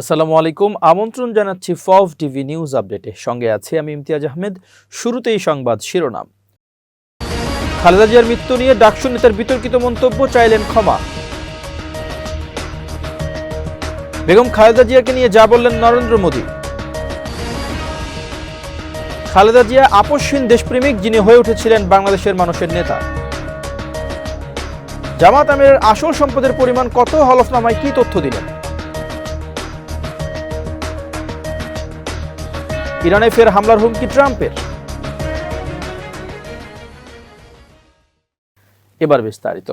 আসসালামু আলাইকুম। আমন্ত্রণ জানাচ্ছি ফভ টিভি নিউজ আপডেটে। সঙ্গে আছে আমি ইমতিয়াজ আহমেদ। শুরুতেই সংবাদ শিরোনাম। খালেদা জিয়ার মৃত্যু নিয়ে ডাকসু নেতার বিতর্কিত মন্তব্য, চাইলেন ক্ষমা। বেগম খালেদা জিয়াকে নিয়ে যা বললেন নরেন্দ্র মোদী। খালেদা জিয়া আপসহীন দেশপ্রেমিক, যিনি হয়ে উঠেছিলেন বাংলাদেশের মানুষের নেতা। জামাত আমিরের আসল সম্পদের পরিমাণ কত, হলফনামায় কি তথ্য দিলেন? ইরানে ফের হামলার হুমকি ট্রাম্পের। এবার বিস্তারিত।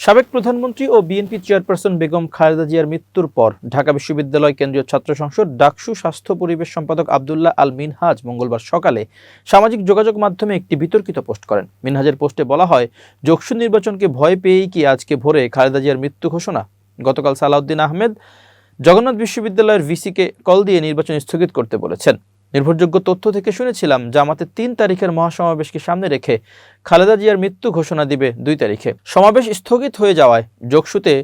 সাবেক প্রধানমন্ত্রী ও বিএনপি চেয়ারপারসন বেগম খালেদা জিয়ার মৃত্যুর পর ঢাকা বিশ্ববিদ্যালয় কেন্দ্রীয় ছাত্র সংসদ ডাকসু স্বাস্থ্য পরিবেশ সম্পাদক আবদুল্লাহ আল মিনহাজ মঙ্গলবার সকালে সামাজিক যোগাযোগ মাধ্যমে একটি বিতর্কিত পোস্ট করেন। মিনহাজের পোস্টে বলা হয়, যোগসু নির্বাচনকে ভয় পেয়েই কি আজকে ভোরে খালেদা জিয়ার মৃত্যু ঘোষণা? গতকাল সালাউদ্দিন আহমেদ জগন্নাথ বিশ্ববিদ্যালয়ের ভিসিকে কল দিয়ে নির্বাচন স্থগিত করতে বলেছেন। নির্ভরযোগ্য তথ্য থেকে শুনেছিলাম জামাতের তিন তারিখের মহাসমাবেশকে সামনে রেখে খালেদা জিয়ার মৃত্যু ঘোষণা দিবে দুই তারিখে। সমাবেশ স্থগিত হয়ে যাওয়ায় যোগসুতে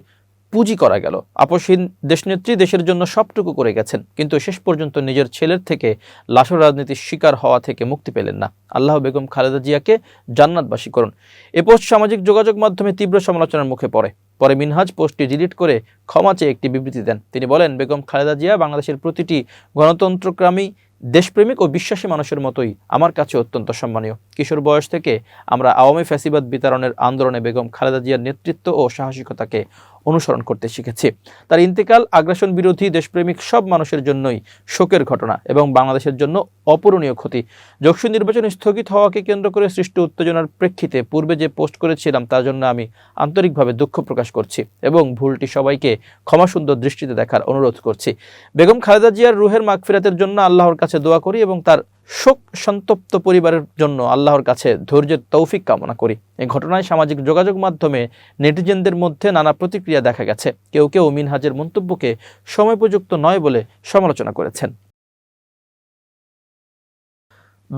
পুঁজি করা গেল। আপসহীন দেশনেত্রী দেশের জন্য সবটুকু করে গেছেন, কিন্তু শেষ পর্যন্ত নিজের ছেলের থেকে লাশর রাজনীতির শিকার হওয়া থেকে মুক্তি পেলেন না। আল্লাহ বেগম খালেদা জিয়াকে জান্নাতবাসী করুন। এ পোস্ট সামাজিক যোগাযোগ মাধ্যমে তীব্র সমালোচনার মুখে পড়ে। পরে মিনহাজ পোস্টটি ডিলিট করে ক্ষমা চেয়ে একটি বিবৃতি দেন। তিনি বলেন, বেগম খালেদা জিয়া বাংলাদেশের প্রতিটি গণতন্ত্রক্রামী দেশপ্রেমিক ও বিশ্বাসী মানুষের মতোই আমার কাছে অত্যন্ত সম্মানীয়। কিশোর বয়স থেকে আমরা আওয়ামী ফ্যাসিবাদ বিতরণের আন্দোলনে বেগম খালেদা জিয়ার নেতৃত্ব ও সাহসিকতাকে অনুসরণ করতে শিখেছি। তার ইন্তেকাল, আগ্রাসন বিরোধী দেশপ্রেমিক সব মানুষের জন্যই শোকের ঘটনা এবং বাংলাদেশের জন্য অপূরণীয় ক্ষতি। যোগসু নির্বাচন স্থগিত হওয়াকে কেন্দ্র করে সৃষ্ট উত্তেজনার প্রেক্ষিতে পূর্বে যে পোস্ট করেছিলাম তার জন্য আমি আন্তরিকভাবে দুঃখ প্রকাশ করছি এবং ভুলটি সবাইকে ক্ষমাসুন্দর দৃষ্টিতে দেখার অনুরোধ করছি। বেগম খালেদা জিয়ার রুহের মাগফিরাতের জন্য আল্লাহর কাছে দোয়া করি এবং তার শোক সন্তপ্ত পরিবারের জন্য আল্লাহর কাছে ধৈর্যের তৌফিক কামনা করি। এই ঘটনায় সামাজিক যোগাযোগ মাধ্যমে নেটিজেনদের মধ্যে নানা প্রতিক্রিয়া দেখা গেছে। কেউ কেউ মিনহাজের মন্তব্যকে সময়োপযুক্ত নয় বলে সমালোচনা করেছেন।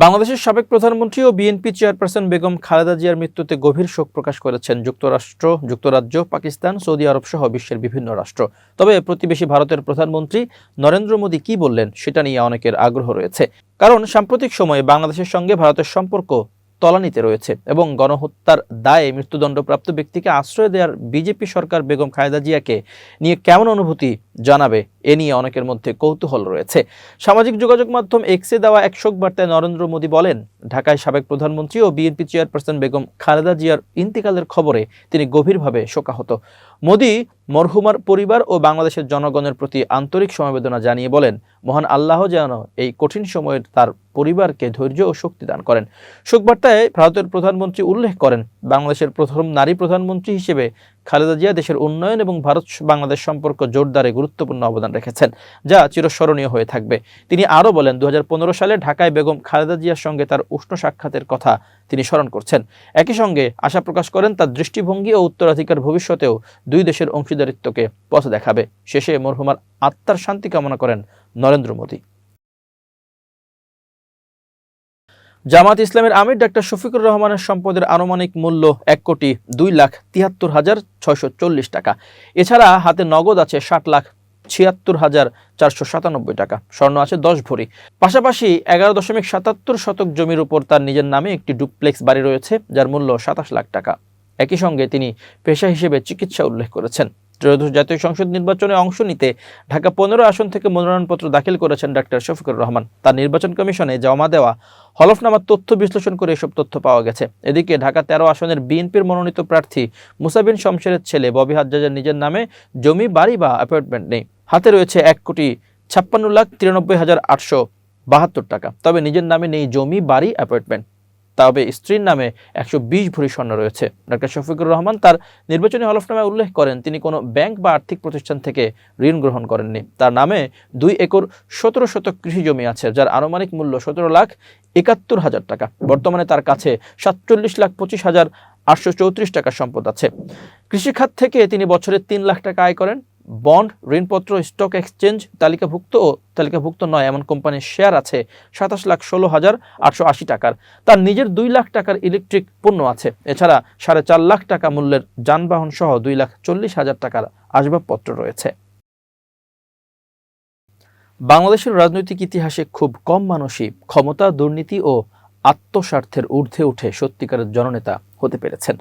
বাংলাদেশের সাবেক প্রধানমন্ত্রী ও বিএনপি চেয়ারপারসন বেগম খালেদা জিয়ার মৃত্যুতে গভীর শোক প্রকাশ করেছেন যুক্তরাষ্ট্র, যুক্তরাজ্য, পাকিস্তান, সৌদি আরব সহ বিশ্বের বিভিন্ন রাষ্ট্র। তবে প্রতিবেশী ভারতের প্রধানমন্ত্রী নরেন্দ্র মোদী কি বললেন সেটা নিয়ে অনেকের আগ্রহ রয়েছে। কারণ সাম্প্রতিক সময়ে বাংলাদেশের সঙ্গে ভারতের সম্পর্ক তলানিতে রয়েছে এবং গণহত্যার দায়ে মৃত্যুদণ্ডপ্রাপ্ত ব্যক্তিকে আশ্রয় দেওয়ার বিজেপি সরকার বেগম খালেদা জিয়াকে নিয়ে কেমন অনুভূতি জানাবে এ নিয়ে অনেকের মধ্যে কৌতূহল রয়েছে। সামাজিক যোগাযোগ মাধ্যম এক্সে দেওয়া এক শোক বার্তায় নরেন্দ্র মোদী বলেন, ঢাকায় সাবেক প্রধানমন্ত্রী ও বিএনপি চেয়ারপারসন বেগম খালেদা জিয়ার ইন্তিকালের খবরে তিনি গভীরভাবে শোকাহত। মোদী মরহুমার পরিবার ও বাংলাদেশের জনগণের প্রতি আন্তরিক সমবেদনা জানিয়ে বলেন, মহান আল্লাহ যেন এই কঠিন সময়ের তার পরিবারকে ধৈর্য ও শক্তি দান করেন। শোকবার্তায় ভারতের প্রধানমন্ত্রী উল্লেখ করেন, বাংলাদেশের প্রথম নারী প্রধানমন্ত্রী হিসেবে খালেদা জিয়া দেশের উন্নয়ন এবং ভারত বাংলাদেশ সম্পর্ক জোরদারে গুরুত্বপূর্ণ অবদান রেখেছেন, যা চিরস্মরণীয় হয়ে থাকবে। তিনি আরও বলেন দু হাজার পনেরো সালে ঢাকায় বেগম খালেদা জিয়ার সঙ্গে তার উষ্ণ সাক্ষাতের কথা তিনি স্মরণ করছেন। একই সঙ্গে আশা প্রকাশ করেন, তার দৃষ্টিভঙ্গি ও উত্তরাধিকার ভবিষ্যতেও দুই দেশের অংশীদারিত্বকে পথ দেখাবে। শেষে মরহুমার আত্মার শান্তি কামনা করেন নরেন্দ্র মোদী। জামাত ইসলামের আমির ডাক্তার শফিকুর রহমানের সম্পদের আনুমানিক মূল্য এক কোটি দুই লাখ তিয়াত্তর হাজার ছয়শো চল্লিশ টাকা। এছাড়া হাতে নগদ আছে ষাট লাখ ছিয়াত্তর হাজার চারশো সাতানব্বই টাকা। স্বর্ণ আছে দশ ভরি। পাশাপাশি এগারো দশমিক সাতাত্তর শতক জমির উপর তার নিজের নামে একটি ডুপ্লেক্স বাড়ি রয়েছে, যার মূল্য সাতাশ লাখ টাকা। একই সঙ্গে তিনি পেশা হিসেবে চিকিৎসা উল্লেখ করেছেন। ত্রয়োদশ জাতীয় সংসদ নির্বাচনে অংশ নিতে ঢাকা পনেরো আসন থেকে মনোনয়নপত্র দাখিল করেছেন ডাক্তার শফিকুর রহমান। তার নির্বাচন কমিশনে জমা দেওয়া হলফনামার তথ্য বিশ্লেষণ করে এসব তথ্য পাওয়া গেছে। এদিকে ঢাকা তেরো আসনের বিএনপির মনোনীত প্রার্থী মুসাবিন শমশেরের ছেলে ববি হাজ্জাজের নিজের নামে জমি, বাড়ি বা অ্যাপয়েন্টমেন্ট নেই। হাতে রয়েছে এক কোটি ছাপ্পান্ন লাখ তিরানব্বই হাজার আটশো বাহাত্তর টাকা। তবে নিজের নামে নেই জমি, বাড়ি, অ্যাপার্টমেন্ট। তবে স্ত্রীর নামে একশো বিশ ভরি স্বর্ণ রয়েছে। ডাক্তার শফিকুর রহমান তার নির্বাচনী হলফনামায় উল্লেখ করেন, তিনি কোনো ব্যাংক বা আর্থিক প্রতিষ্ঠান থেকে ঋণ গ্রহণ করেননি। তার নামে দুই একর সতেরো শতক কৃষি জমি আছে, যার আনুমানিক মূল্য সতেরো লাখ একাত্তর হাজার টাকা। বর্তমানে তার কাছে সাতচল্লিশ লাখ পঁচিশ হাজার আটশো চৌত্রিশ টাকার সম্পদ আছে। কৃষিখাত থেকে তিনি বছরে তিন লাখ টাকা আয় করেন। বন্ড, ঋণপত্র, স্টক এক্সচেঞ্জ তালিকাভুক্ত ও তালিকাভুক্ত নয়, এমন কোম্পানির শেয়ার আছে সাতাশ লাখ ষোলো হাজার আটশো আশি টাকার। তার নিজের দুই লাখ টাকার ইলেকট্রিক পণ্য আছে। এছাড়া সাড়ে চার লাখ টাকা মূল্যের যানবাহন সহ দুই লাখ চল্লিশ হাজার টাকার আসবাবপত্র রয়েছে। বাংলাদেশের রাজনৈতিক ইতিহাসে খুব কম মানুষই ক্ষমতা, দুর্নীতি ও আত্মস্বার্থের ঊর্ধ্বে উঠে সত্যিকারের জননেতা হতে পেরেছেন।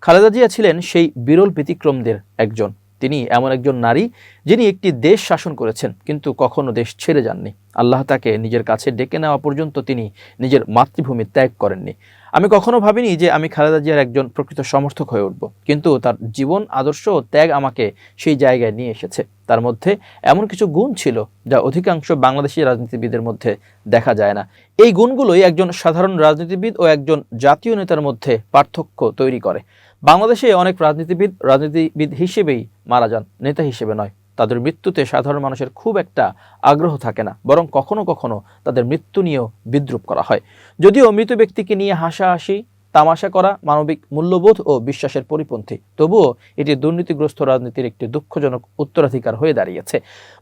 খালেদা জিয়া ছিলেন সেই বিরল ব্যতিক্রমদের একজন। তিনি এমন একজন নারী যিনি একটি দেশ শাসন করেছেন, কিন্তু কখনো দেশ ছেড়ে যাননি। আল্লাহ তাকে নিজের কাছে ডেকে নেওয়া পর্যন্ত তিনি নিজের মাতৃভূমি ত্যাগ করেননি। আমি কখনো ভাবিনি যে আমি খালেদা জিয়ার একজন প্রকৃত সমর্থক হয়ে উঠব, কিন্তু তার জীবন, আদর্শ ও ত্যাগ আমাকে সেই জায়গায় নিয়ে এসেছে। তার মধ্যে এমন কিছু গুণ ছিল যা অধিকাংশ বাংলাদেশি রাজনীতিবিদের মধ্যে দেখা যায় না। এই গুণগুলোই একজন সাধারণ রাজনীতিবিদ ও একজন জাতীয় নেতার মধ্যে পার্থক্য তৈরি করে। বাংলাদেশে অনেক রাজনীতিবিদ রাজনীতিবিদ হিসেবেই মারা যান, নেতা হিসেবে নয়। তাদের মৃত্যুতে সাধারণ মানুষের খুব একটা আগ্রহ থাকে না, বরং কখনো কখনো তাদের মৃত্যু নিয়েও বিদ্রুপ করা হয়। যদিও মৃত ব্যক্তিকে নিয়ে হাসাহাসি তামাশা করা মানবিক মূল্যবোধ ও বিশ্বাসের পরিপন্থী। তবুও এটি দুর্নীতিগ্রস্ত রাজনীতির একটি দুঃখজনক উত্তরাধিকার হয়ে দাঁড়িয়েছে।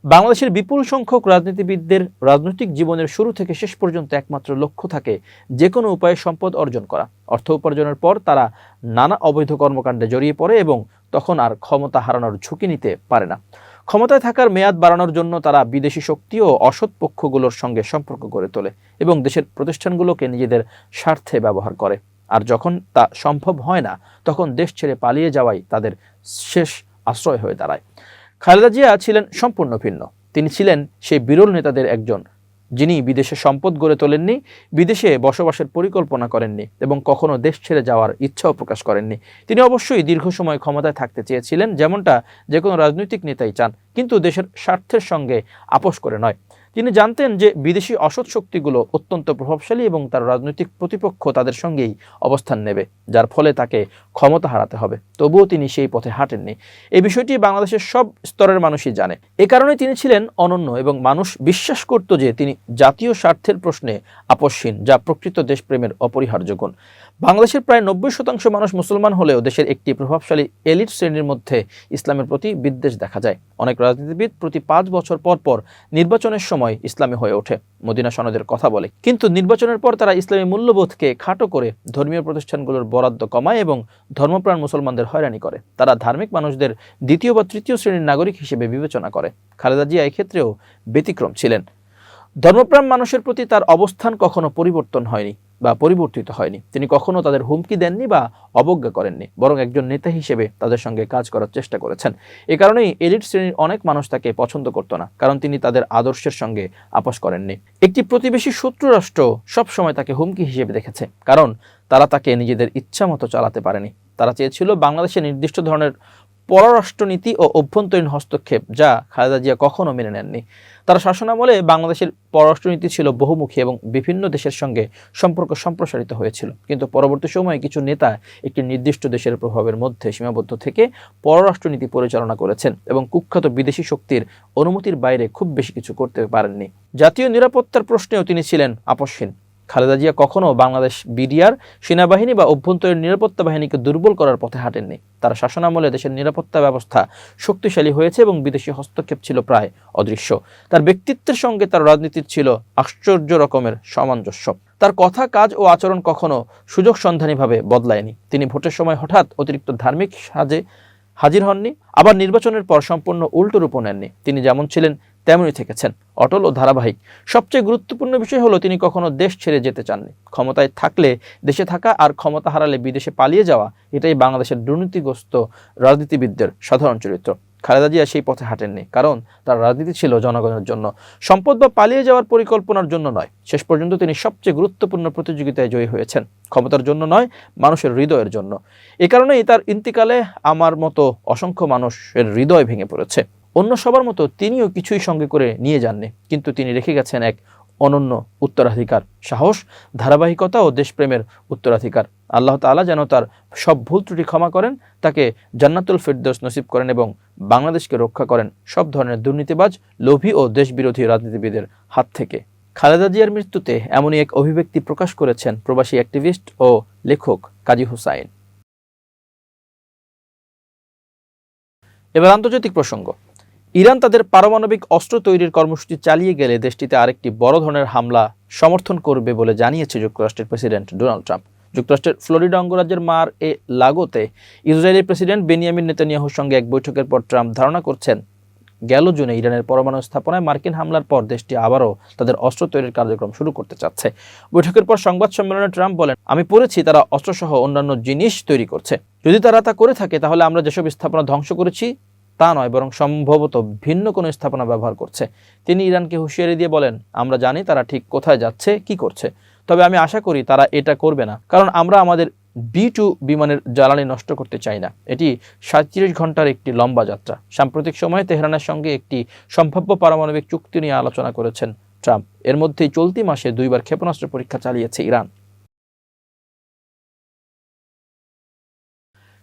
বাংলাদেশের বিপুল সংখ্যক রাজনীতিবিদদের রাজনৈতিক জীবনের শুরু থেকে শেষ পর্যন্ত একমাত্র লক্ষ্য থাকে যে কোনো উপায়ে সম্পদ অর্জন করা। অর্থ উপার্জনের পর তারা নানা অবৈধ কর্মকাণ্ডে জড়িয়ে পড়ে এবং তখন আর ক্ষমতা হারানোর ঝুঁকি নিতে পারে না। ক্ষমতায় থাকার মেয়াদ বাড়ানোর জন্য তারা বিদেশি শক্তি ও অসৎ পক্ষগুলোর সঙ্গে সম্পর্ক গড়ে তোলে এবং দেশের প্রতিষ্ঠানগুলোকে নিজেদের স্বার্থে ব্যবহার করে। আর যখন তা সম্ভব হয় না, তখন দেশ ছেড়ে পালিয়ে যাওয়াই তাদের শেষ আশ্রয় হয়ে দাঁড়ায়। খালেদা জিয়া ছিলেন সম্পূর্ণ ভিন্ন। তিনি ছিলেন সেই বিরল নেতাদের একজন, যিনি বিদেশে সম্পদ গড়ে তোলেননি, বিদেশে বসবাসের পরিকল্পনা করেননি এবং কখনো দেশ ছেড়ে যাওয়ার ইচ্ছাও প্রকাশ করেননি। তিনি অবশ্যই দীর্ঘ সময় ক্ষমতায় থাকতে চেয়েছিলেন, যেমনটা যে কোনো রাজনৈতিক নেতাই চান, কিন্তু দেশের স্বার্থের সঙ্গে আপোষ করে নয়। তিনি জানতেন যে বিদেশি অসৎ শক্তিগুলো অত্যন্ত প্রভাবশালী এবং তার রাজনৈতিক প্রতিপক্ষ তাদের সঙ্গেই অবস্থান নেবে, যার ফলে তাকে ক্ষমতা হারাতে হবে। তবুও তিনি সেই পথে হাঁটেননি। এই বিষয়টি বাংলাদেশের সব স্তরের মানুষই জানে। এ কারণে তিনি ছিলেন অনন্য এবং মানুষ বিশ্বাস করত যে তিনি জাতীয় স্বার্থের প্রশ্নে আপসহীন যা প্রকৃত দেশপ্রেমের অপরিহার্য গুণ। বাংলাদেশের প্রায় নব্বই শতাংশ মানুষ মুসলমান হলেও দেশের একটি প্রভাবশালী এলিট শ্রেণির মধ্যে ইসলামের প্রতি বিদ্বেষ দেখা যায়। অনেক রাজনীতিবিদ প্রতি পাঁচ বছর পর পর নির্বাচনের সময় ইসলামী হয়ে ওঠে, মদিনা সনদের কথা বলে। কিন্তু নির্বাচনের পর তারা ইসলামী মূল্যবোধকে খাটো করে ধর্মীয় প্রতিষ্ঠানগুলোর বরাদ্দ কমায় এবং ধর্মপ্রাণ মুসলমানদের হয়রানি করে। তারা ধার্মিক মানুষদের দ্বিতীয় বা তৃতীয় শ্রেণির নাগরিক হিসেবে বিবেচনা করে। খালেদা জিয়া এক্ষেত্রেও ব্যতিক্রম ছিলেন। ধর্মপ্রাণ মানুষের প্রতি তার অবস্থান কখনো পরিবর্তন হয়নি। বা পরিবর্তিত হয়নি। তিনি কখনো তাদের হুমকি দেননি বা অবজ্ঞা করেননি, বরং একজন নেতা হিসেবে তাদের সঙ্গে কাজ করার চেষ্টা করেছেন। এ কারণেই এলিট শ্রেণির অনেক মানুষ তাকে পছন্দ করতো না, কারণ তিনি তাদের আদর্শের সঙ্গে আপোষ করেননি। একটি প্রতিবেশী শত্রু রাষ্ট্র সবসময় তাকে হুমকি হিসেবে দেখেছে, কারণ তারা তাকে নিজেদের ইচ্ছা মতো চালাতে পারেনি। তারা চেয়েছিল বাংলাদেশে নির্দিষ্ট ধরনের পররাষ্ট্রনীতি ও অভ্যন্তরীণ হস্তক্ষেপ, যা খালেদা জিয়া কখনো মেনে নেননি। তার শাসনামলে বাংলাদেশের পররাষ্ট্রনীতি ছিল বহুমুখী এবং বিভিন্ন দেশের সঙ্গে সম্পর্ক সম্প্রসারিত হয়েছিল। কিন্তু পরবর্তী সময়ে কিছু নেতা একটি নির্দিষ্ট দেশের প্রভাবের মধ্যে সীমাবদ্ধ থেকে পররাষ্ট্রনীতি পরিচালনা করেছেন এবং কুখ্যাত বিদেশি শক্তির অনুমতির বাইরে খুব বেশি কিছু করতে পারেননি। জাতীয় নিরাপত্তার প্রশ্নেও তিনি ছিলেন আপসহীন। খালেদা জিয়া কখনো বাংলাদেশ বিডিআর, সেনাবাহিনী বা অভ্যন্তরীণ নিরাপত্তা বাহিনীকে দুর্বল করার পথে হাঁটেননি। তার শাসনামলে দেশের নিরাপত্তা ব্যবস্থা শক্তিশালী হয়েছে এবং বিদেশি হস্তক্ষেপ ছিল প্রায় অদৃশ্য। তার ব্যক্তিত্বের সঙ্গে তার রাজনীতির ছিল আশ্চর্য রকমের সামঞ্জস্য। তার কথা, কাজ ও আচরণ কখনো সুযোগ সন্ধানীভাবে বদলায়নি। তিনি ভোটের সময় হঠাৎ অতিরিক্ত ধার্মিক সাজে হাজির হননি, আবার নির্বাচনের পর সম্পূর্ণ উল্টো রূপ নেননি। তিনি যেমন ছিলেন তেমনই থেকেছেন। অটল ও ধারাবাহিক। সবচেয়ে গুরুত্বপূর্ণ বিষয় হলো, তিনি কখনো দেশ ছেড়ে যেতে চাননি। ক্ষমতায় থাকলে দেশে থাকা আর ক্ষমতা হারালে বিদেশে পালিয়ে যাওয়া, এটাই বাংলাদেশের দুর্নীতিগ্রস্ত রাজনীতিবিদদের সাধারণ চরিত্র। খালেদা জিয়া সেই পথে হাঁটেননি, কারণ তার রাজনীতি ছিল জনগণের জন্য। সম্পদ বা পালিয়ে যাওয়ার পরিকল্পনার জন্য নয়। শেষ পর্যন্ত তিনি সবচেয়ে গুরুত্বপূর্ণ প্রতিযোগিতায় জয়ী হয়েছেন। ক্ষমতার জন্য নয়, মানুষের হৃদয়ের জন্য। এ কারণেই তার ইন্তিকালে আমার মতো অসংখ্য মানুষের হৃদয় ভেঙে পড়েছে। অন্য সবার মতো তিনিও কিছুই সঙ্গে করে নিয়ে যাননি। কিন্তু তিনি রেখে গেছেন এক অনন্য উত্তরাধিকার, সাহস, ধারাবাহিকতা ও দেশপ্রেমের উত্তরাধিকার। আল্লাহ তাআলা যেন তার সব ভুল ত্রুটি ক্ষমা করেন, তাকে জান্নাতুল ফেরদৌস নসিব করেন এবং বাংলাদেশকে রক্ষা করেন সব ধরনের দুর্নীতিবাজ, লোভী ও দেশবিরোধী রাজনীতিবিদের হাত থেকে। খালেদা জিয়ার মৃত্যুতে এমনই এক অভিব্যক্তি প্রকাশ করেছেন প্রবাসী অ্যাক্টিভিস্ট ও লেখক কাজী হুসাইন। এবার আন্তর্জাতিক প্রসঙ্গ। ইরান তাদের পারমাণবিক অস্ত্র তৈরির কর্মসূচি চালিয়ে গেলে দেশটিতে আরেকটি বড় ধরনের হামলা সমর্থন করবে বলে জানিয়েছে যুক্তরাষ্ট্রের প্রেসিডেন্ট ডোনাল্ড ট্রাম্প। যুক্তরাষ্ট্রের ফ্লোরিডা অঙ্গরাজ্যের মার এ লাগোতে ইসরায়েলি প্রেসিডেন্ট বেনিয়ামিন নেতানিয়াহুর সঙ্গে এক বৈঠকের পর ট্রাম্প ধারণা করছেন, গেল জুনে ইরানের পরমাণু স্থাপনায় মার্কিন হামলার পর দেশটি আবারও তাদের অস্ত্র তৈরির কার্যক্রম শুরু করতে চাচ্ছে। বৈঠকের পর সংবাদ সম্মেলনে ট্রাম্প বলেন, আমি পড়েছি তারা অস্ত্রসহ অন্যান্য জিনিস তৈরি করছে। যদি তারা তা করে থাকে তাহলে আমরা যেসব স্থাপনা ধ্বংস করেছি তা নয়, বরং সম্ভবত ভিন্ন কোনো স্থাপনা ব্যবহার করছে। তিনি ইরানকে হুঁশিয়ারি দিয়ে বলেন, আমরা জানি তারা ঠিক কোথায় যাচ্ছে, কি করছে। তবে আমি আশা করি তারা এটা করবে না, কারণ আমরা আমাদের বি টু বিমানের জ্বালানি নষ্ট করতে চাই না। এটি সাতত্রিশ ঘণ্টার একটি লম্বা যাত্রা। সাম্প্রতিক সময়ে তেহরানের সঙ্গে একটি সম্ভাব্য পারমাণবিক চুক্তি নিয়ে আলোচনা করেছেন ট্রাম্প। এর মধ্যেই চলতি মাসে দুইবার ক্ষেপণাস্ত্র পরীক্ষা চালিয়েছে ইরান।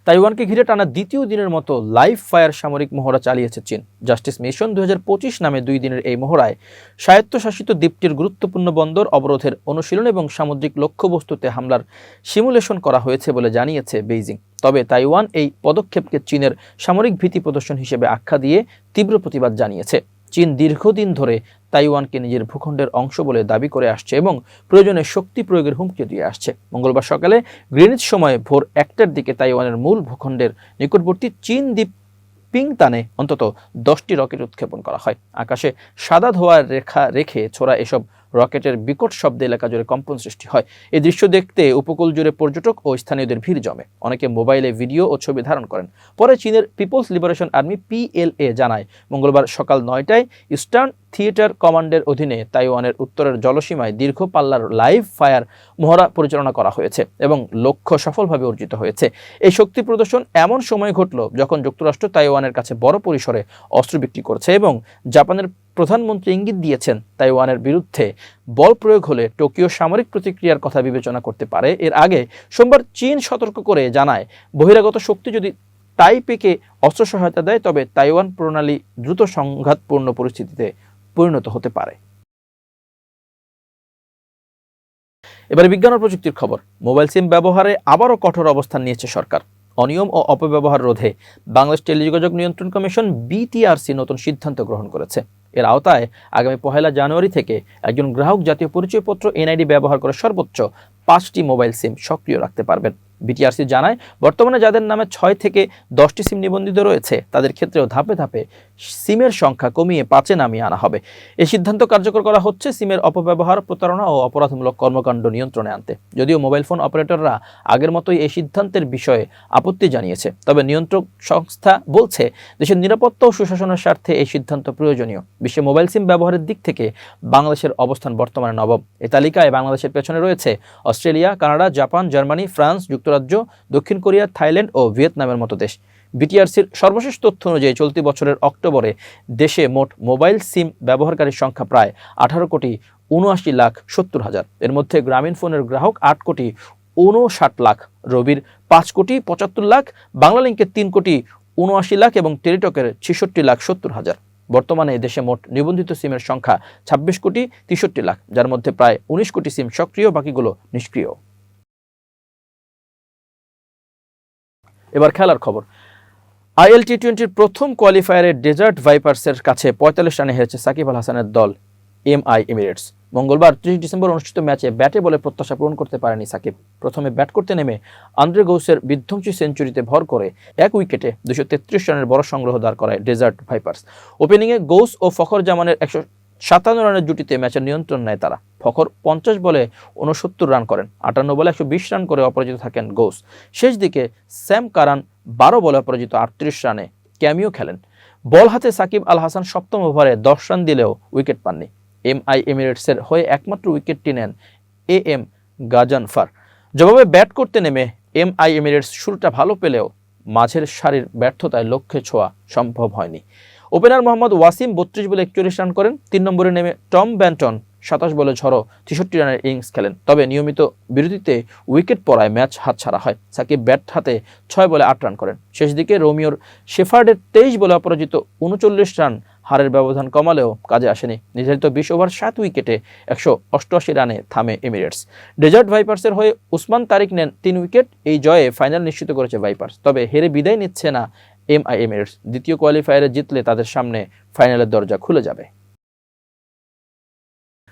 তাইওয়ানকে ঘিরে টানা দ্বিতীয় দিনের মতো লাইভ ফায়ার সামরিক মহড়া চালিয়েছে চীন। জাস্টিস মিশন দুই হাজার পঁচিশ নামে দুই দিনের এই মহড়ায় স্বায়ত্তশাসিত দ্বীপটির গুরুত্বপূর্ণ বন্দর, অবরোধের অনুশীলন এবং সামুদ্রিক লক্ষ্যবস্তুতে হামলার সিমুলেশন করা হয়েছে বলে জানিয়েছে বেইজিং। তবে তাইওয়ান এই পদক্ষেপকে চীনের সামরিক ভীতি প্রদর্শন হিসেবে আখ্যা দিয়ে তীব্র প্রতিবাদ জানিয়েছে। চীন দীর্ঘদিন ধরে তাইওয়ানকে নিজের ভূখণ্ডের অংশ বলে দাবি করে আসছে এবং প্রয়োজনে শক্তি প্রয়োগের হুমকি দিয়ে আসছে। মঙ্গলবার সকালে গ্রিনিচ সময়ে ভোর একটার দিকে তাইওয়ানের মূল ভূখণ্ডের নিকটবর্তী চীন দ্বীপ পিংতানে অন্তত দশটি রকেট উৎক্ষেপণ করা হয়। আকাশে সাদা ধোয়ার রেখা রেখে ছোড়া এসব রকেটের বিকট শব্দে এলাকা জুড়ে কম্পন সৃষ্টি হয়। এই দৃশ্য দেখতে উপকূল জুড়ে পর্যটক ও স্থানীয়দের ভিড় জমে। অনেকে মোবাইলে ভিডিও ও ছবি ধারণ করেন। পরে চীনের পিপলস লিবারেশন আর্মি পিএলএ জানায়, মঙ্গলবার সকাল নয়টায় ইস্টার্ন থিয়েটার কমান্ডের অধীনে তাইওয়ানের উত্তরের জলসীমায় দীর্ঘ পাল্লার লাইভ ফায়ার মহড়া পরিচালনা করা হয়েছে এবং লক্ষ্য সফলভাবে অর্জিত হয়েছে। এই শক্তি প্রদর্শন এমন সময় ঘটল যখন যুক্তরাষ্ট্র তাইওয়ানের কাছে বড় পরিসরে অস্ত্র বিক্রি করছে এবং জাপানের প্রধানমন্ত্রী ইঙ্গিত দিয়েছেন তাইওয়ানের বিরুদ্ধে বল প্রয়োগ হলে টোকিও সামরিক প্রতিক্রিয়ার কথা বিবেচনা করতে পারে। এর আগে সোমবার চীন সতর্ক করে জানায়, বহিরাগত শক্তি যদি তাইপেকে অস্ত্র সহায়তা দেয় তবে তাইওয়ান প্রণালী দ্রুত সংঘাতপূর্ণ পরিস্থিতিতে পরিণত হতে পারে। এবারে বিজ্ঞান ও প্রযুক্তির খবর। মোবাইল সিম ব্যবহারে আবারও কঠোর অবস্থান নিয়েছে সরকার। অনিয়ম ও অপব্যবহার রোধে বাংলাদেশ টেলিযোগাযোগ নিয়ন্ত্রণ কমিশন বিটিআরসি নতুন সিদ্ধান্ত গ্রহণ করেছে। এর আওতায় আগামী পহেলা জানুয়ারি থেকে একজন গ্রাহক জাতীয় পরিচয়পত্র এনআইডি ব্যবহার করে সর্বোচ্চ পাঁচটি মোবাইল সিম সক্রিয় রাখতে পারবেন। বিটিআরসি জানায়, বর্তমানে যাদের নামে ছয় থেকে দশটি সিম নিবন্ধিত রয়েছে, তাদের ক্ষেত্রেও ধাপে ধাপে সিমের সংখ্যা কমিয়ে পাঁচে নামিয়ে আনা হবে। এই সিদ্ধান্ত কার্যকর করা হচ্ছে সিমের অপব্যবহার, প্রতারণা ও অপরাধমূলক কর্মকাণ্ড নিয়ন্ত্রণে আনতে। যদিও মোবাইল ফোন অপারেটররা আগের মতোই এই সিদ্ধান্তের বিষয়ে আপত্তি জানিয়েছে। তবে নিয়ন্ত্রক সংস্থা বলছে, দেশের নিরাপত্তা ও সুশাসনের স্বার্থে এই সিদ্ধান্ত প্রয়োজনীয়। বিশ্বে মোবাইল সিম ব্যবহারের দিক থেকে বাংলাদেশের অবস্থান বর্তমানে নবম। এ তালিকায় বাংলাদেশের পেছনে রয়েছে Australia, Canada, Japan, Germany, France, যুক্তরাজ্য, দক্ষিণ কোরিয়া, থাইল্যান্ড ও ভিয়েতনামের মতো দেশ। বিটিআরসির সর্বশেষ তথ্য অনুযায়ী চলতি বছরের অক্টোবরে দেশে মোট মোবাইল সিম ব্যবহারকারীর সংখ্যা প্রায় আঠারো কোটি উনআশি লাখ সত্তর হাজার। এর মধ্যে গ্রামীণ ফোনের গ্রাহক আট কোটি উনষাট লাখ, রবির পাঁচ কোটি পঁচাত্তর লাখ, বাংলালিংকের তিন কোটি উনআশি লাখ এবং টেলিটকের ছেষট্টি লাখ সত্তর হাজার। বর্তমানে দেশে মোট নিবন্ধিত সিমের সংখ্যা ছাব্বিশ কোটি তেষট্টি লাখ, যার মধ্যে প্রায় উনিশ কোটি সিম সক্রিয়, বাকিগুলো নিষ্ক্রিয়। এবার খেলার খবর। আইএল টি টোয়েন্টির প্রথম কোয়ালিফায়ারে ডেজার্ট ভাইপার্সের কাছে পঁয়তাল্লিশ রানে হেরেছে সাকিব আল হাসানের দল এম আই এমিরেটস। মঙ্গলবার ত্রিশ ডিসেম্বর অনুষ্ঠিত ম্যাচে ব্যাটে বলে প্রত্যাশা পূরণ করতে পারেনি সাকিব। প্রথমে ব্যাট করতে নেমে আন্দ্রে গৌসের বিধ্বংসী সেঞ্চুরিতে ভর করে এক উইকেটে দুশো তেত্রিশ রানের বড় সংগ্রহ দাঁড় করায় ডেজার্ট ভাইপার্স। ওপেনিংয়ে গৌস ও ফখর জামানের একশো সাতান্ন রানের জুটিতে ম্যাচের নিয়ন্ত্রণ নেয় তারা। ফখর পঞ্চাশ বলে উনসত্তর রান করেন, আটান্ন বলে একশো বিশ রান করে অপরাজিত থাকেন গৌস শেষ দিকে স্যাম কারান বারো বলে অপরাজিত আটত্রিশ রানে ক্যামিও খেলেন। বল হাতে সাকিব আল হাসান সপ্তম ওভারে দশ রান দিলেও উইকেট পাননি। এম আই এমিরেটসের হয়ে একমাত্র উইকেটটি নেন এ এম গাজানফার। জবাবে ব্যাট করতে নেমে এম আই এমিরেটস শুরুটা ভালো পেলেও মাঝের সারির ব্যর্থতায় লক্ষ্যে ছোঁয়া সম্ভব হয়নি। ওপেনার মোহাম্মদ ওয়াসিম বত্রিশ বলে একচল্লিশ রান করেন, তিন নম্বরে নেমে টম ব্যান্টন সাতাশ বলে ঝড়ো তেষট্টি রানের ইনিংস খেলেন। তবে নিয়মিত বিরতিতে উইকেট পড়ায় ম্যাচ হাতছাড়া হয়। সাকিব ব্যাট হাতে ছয় বলে আট রান করেন। শেষ দিকে রোমিওর শেফার্ডের তেইশ বলে অপরাজিত উনচল্লিশ রান হারের ব্যবধান কমালেও কাজে আসেনি। নির্ধারিত বিশ ওভার সাত উইকেটে একশো অষ্টআশি রানে থামে এমিরেটস। ডেজার্ট ভাইপার্সের হয়ে উসমান তারিক নেন তিন উইকেট। এই জয়ে ফাইনাল নিশ্চিত করেছে ভাইপার্স। তবে হেরে বিদায় নিচ্ছে না এম আই এমিরেটস। দ্বিতীয় কোয়ালিফায়ারে জিতলে তাদের সামনে ফাইনালের দরজা খুলে যাবে।